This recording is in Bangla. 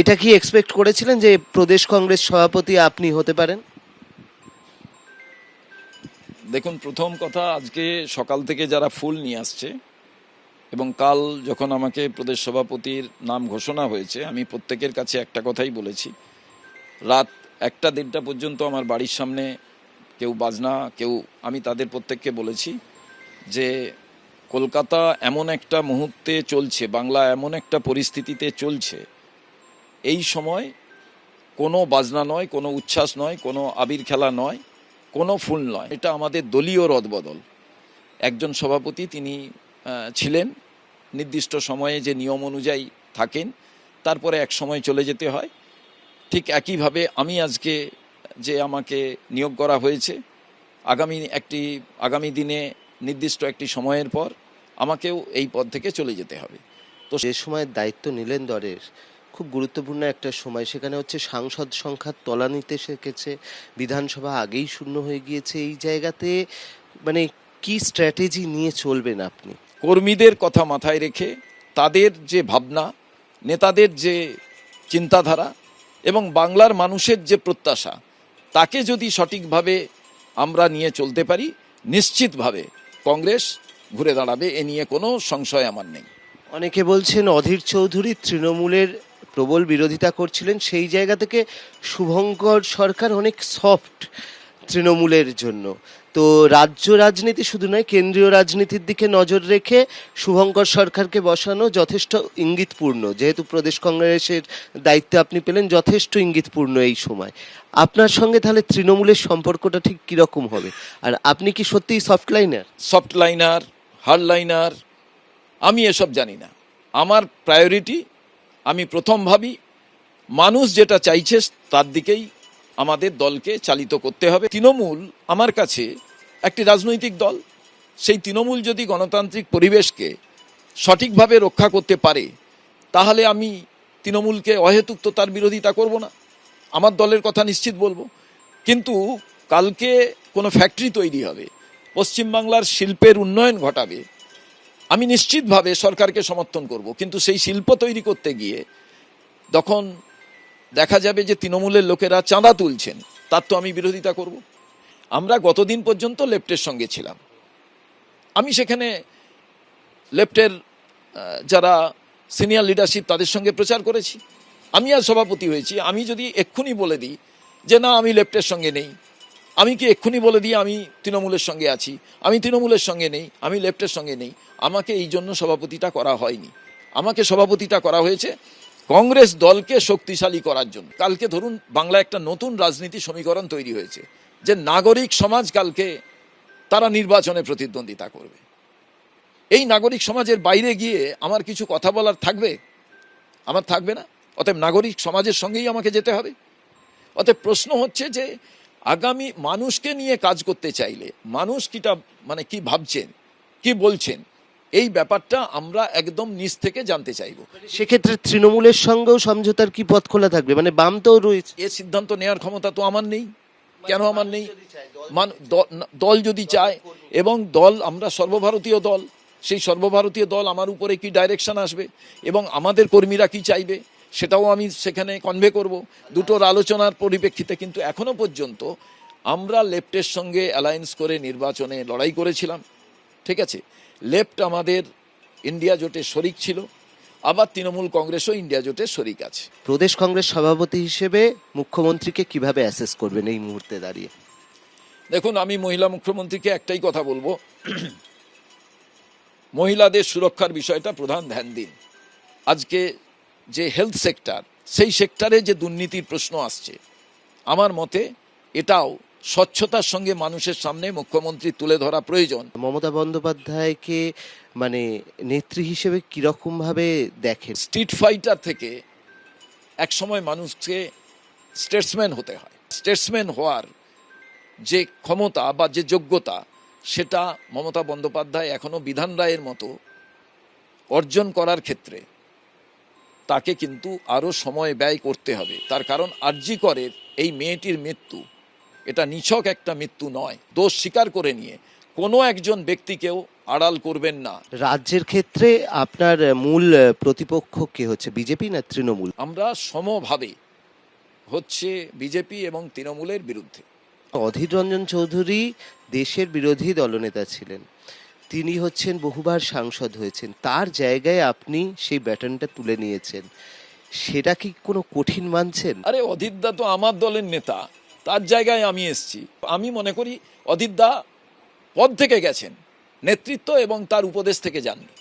এটা কি এক্সপেক্ট করেছিলেন যে প্রদেশ কংগ্রেস সভাপতি আপনি হতে পারেন? দেখুন, প্রথম কথা, আজকে সকাল থেকে যারা ফুল নিয়ে আসছে এবং কাল যখন আমাকে প্রদেশ সভাপতির নাম ঘোষণা হয়েছে, আমি প্রত্যেকের কাছে একটা কথাই বলেছি। রাত একটা দেড়টা পর্যন্ত আমার বাড়ির সামনে কেউ বাজনা, কেউ, আমি তাদের প্রত্যেককে বলেছি যে কলকাতা এমন একটা মুহূর্তে চলছে, বাংলা এমন একটা পরিস্থিতিতে চলছে এই সময় কোনো বাজনা নয়, কোনো উচ্ছ্বাস নয়, কোনো আবির খেলা নয়, কোনো ফুল নয়। এটা আমাদের দলীয় রদবদল। একজন সভাপতি তিনি ছিলেন, নির্দিষ্ট সময়ে যে নিয়ম অনুযায়ী থাকেন, তারপরে এক সময় চলে যেতে হয়। ঠিক একইভাবে আমি আজকে যে আমাকে নিয়োগ করা হয়েছে, আগামী একটি, আগামী দিনে নির্দিষ্ট একটি সময়ের পর আমাকেও এই পদ থেকে চলে যেতে হবে। তো সে সময় দায়িত্ব নিলেন দলের খুব গুরুত্বপূর্ণ একটা সময়। সেখানে হচ্ছে সাংসদ সংখ্যার তলানিতে শিখেছে বিধানসভা আগেই শূন্য হয়ে গিয়েছে। এই জায়গাতে মানে কি স্ট্র্যাটেজি নিয়ে চলবেন আপনি? কর্মীদের কথা মাথায় রেখে তাদের যে ভাবনা নেতাদের যে চিন্তাধারা এবং বাংলার মানুষের যে প্রত্যাশা তাকে যদি সঠিকভাবে আমরা নিয়ে চলতে পারি নিশ্চিতভাবে কংগ্রেস ঘুরে দাঁড়াবে এ নিয়ে কোনো সংশয় আমার নেই। অনেকে বলছেন অধীর চৌধুরী তৃণমূলের প্রবল বিরোধিতা করছিলেন, সেই জায়গা থেকে শুভঙ্কর সরকার অনেক সফট তৃণমূলের জন্য। তো রাজ্য রাজনীতি শুধু নয়, কেন্দ্রীয় রাজনীতির দিকে নজর রেখে শুভঙ্কর সরকারকে বসানো যথেষ্ট ইঙ্গিতপূর্ণ। যেহেতু প্রদেশ কংগ্রেসের দায়িত্ব আপনি পেলেন, যথেষ্ট ইঙ্গিতপূর্ণ এই সময়। আপনার সঙ্গে তাহলে তৃণমূলের সম্পর্কটা ঠিক কীরকম হবে? আর আপনি কি সত্যিই soft liner soft liner hard liner আমি এসব জানি না। আমার প্রায়োরিটি আমি প্রথম ভাবি, মানুষ যেটা চাইছে তার দিকেই আমাদের দলকে চালিত করতে হবে। তৃণমূল আমার কাছে একটি রাজনৈতিক দল। সেই তৃণমূল যদি গণতান্ত্রিক পরিবেশকে সঠিকভাবে রক্ষা করতে পারে, তাহলে আমি তৃণমূলকে অহেতুক তো তার বিরোধিতা করব না। আমার দলের কথা নিশ্চিত বলব। কিন্তু কালকে কোনো ফ্যাক্টরি তৈরি হবে। পশ্চিমবাংলার শিল্পের উন্নয়ন ঘটাবে। আমি নিশ্চিতভাবে সরকারকে সমর্থন করব, কিন্তু সেই শিল্প তৈরি করতে গিয়ে তখন দেখা যাবে যে তৃণমূলের লোকেরা চাঁদা তুলছেন, তার তো আমি বিরোধিতা করব। আমরা গতদিন পর্যন্ত লেফটের সঙ্গে ছিলাম। আমি সেখানে লেফটের যারা সিনিয়র লিডারশিপ তাদের সঙ্গে প্রচার করেছি। আমি আর সভাপতি হয়েছি। আমি যদি এক্ষুনি বলে দিই যে না, আমি লেফটের সঙ্গে নেই, আমি কি এক্ষুনি বলে দিই আমি তৃণমূলের সঙ্গে আছি? আমি তৃণমূলের সঙ্গে নেই, আমি লেফটের সঙ্গে নেই। আমাকে এই জন্য সভাপতিটা করা হয়নি। আমাকে সভাপতিটা করা হয়েছে কংগ্রেস দলকে শক্তিশালী করার জন্য। কালকে ধরুন বাংলা একটা নতুন রাজনীতি সমীকরণ তৈরি হয়েছে, যে নাগরিক সমাজ কালকে তারা নির্বাচনে প্রতিদ্বন্দ্বিতা করবে। এই নাগরিক সমাজের বাইরে গিয়ে আমার কিছু কথা বলার থাকবে? আমার থাকবে না? অতএব নাগরিক সমাজের সঙ্গেই আমাকে যেতে হবে। অতএব প্রশ্ন হচ্ছে যে, আগামী মানুষকে নিয়ে কাজ করতে চাইলে মানুষ কিটা মানে কি ভাবছেন? কি বলছেন? এই ব্যাপারটা আমরা একদম নিচ থেকে জানতে চাইব। সেক্ষেত্রে তৃণমূলের সঙ্গেও সমঝোতার কি পথ খোলা থাকবে? মানে বাম তো রয়েছে। এ সিদ্ধান্ত নেওয়ার ক্ষমতা তো আমার নেই। কেন আমার নেই? মান- দল যদি চায় এবং দল আমরা সর্বভারতীয় দল সেই সর্বভারতীয় দল আমার উপরে কি ডাইরেকশন আসবে এবং আমাদের কর্মীরা কি চাইবে সেটাও আমি সেখানে কনভে করব। দুটোর আলোচনার পরিপ্রেক্ষিতে কিন্তু এখনও পর্যন্ত আমরা লেফটের সঙ্গে অ্যালায়েন্স করে নির্বাচনে লড়াই করেছিলাম। ঠিক আছে? লেফট আমাদের ইন্ডিয়া জোটে শরিক ছিল আবার তৃণমূল কংগ্রেসও ইন্ডিয়া জোটে শরিক আছে। প্রদেশ কংগ্রেস সভাপতি হিসেবে মুখ্যমন্ত্রীকে কীভাবে অ্যাসেস করবেন এই মুহূর্তে দাঁড়িয়ে? দেখুন আমি মহিলা মুখ্যমন্ত্রীকে একটাই কথা বলব। মহিলাদের সুরক্ষার বিষয়টা প্রধান ধ্যান দিন। আজকে যে হেলথ সেক্টর সেই সেক্টরে যে দুর্নীতির প্রশ্ন আসছে আমার মতে এটাও স্বচ্ছতার সঙ্গে মানুষের সামনে মুখ্যমন্ত্রী তুলে ধরা প্রয়োজন। মমতা বন্দ্যোপাধ্যায়কে মানে নেত্রী হিসেবে কীরকম ভাবে দেখেন? স্ট্রিট ফাইটার থেকে এক সময় মানুষকে স্টেটসম্যান হতে হয়। স্টেটসম্যান হওয়ার যে ক্ষমতা বা যে যোগ্যতা সেটা মমতা বন্দ্যোপাধ্যায় এখনও বিধান রায়ের মতো অর্জন করার ক্ষেত্রে তাকে কিন্তু আরও সময় ব্যয় করতে হবে। তার কারণ আরজি করের এই মেয়েটির মৃত্যু এটা নিছক একটা মৃত্যু নয়। দোষ স্বীকার করে নিয়ে কোনো একজন ব্যক্তিকেও আড়াল করবেন না। রাজ্যের ক্ষেত্রে আপনার মূল প্রতিপক্ষ কে হচ্ছে? বিজেপি না তৃণমূল? আমরা সমভাবে হচ্ছে বিজেপি এবং তৃণমূলের বিরুদ্ধে। অধীর রঞ্জন চৌধুরী দেশের বিরোধী দলনেতা ছিলেন। তিনি হচ্ছেন বহুবার সাংসদ হয়েছেন। তার জায়গায় আপনি সেই ব্যাটনটা তুলে নিয়েছেন। সেটা কি কোনো কঠিন মানছেন? আরে অধীরদা তো আমার দলের নেতা। তার জায়গায় আমি এসছি। আমি মনে করি অধীরদা পদ থেকে গেছেন, নেতৃত্ব এবং তার উপদেশ থেকে যাননি।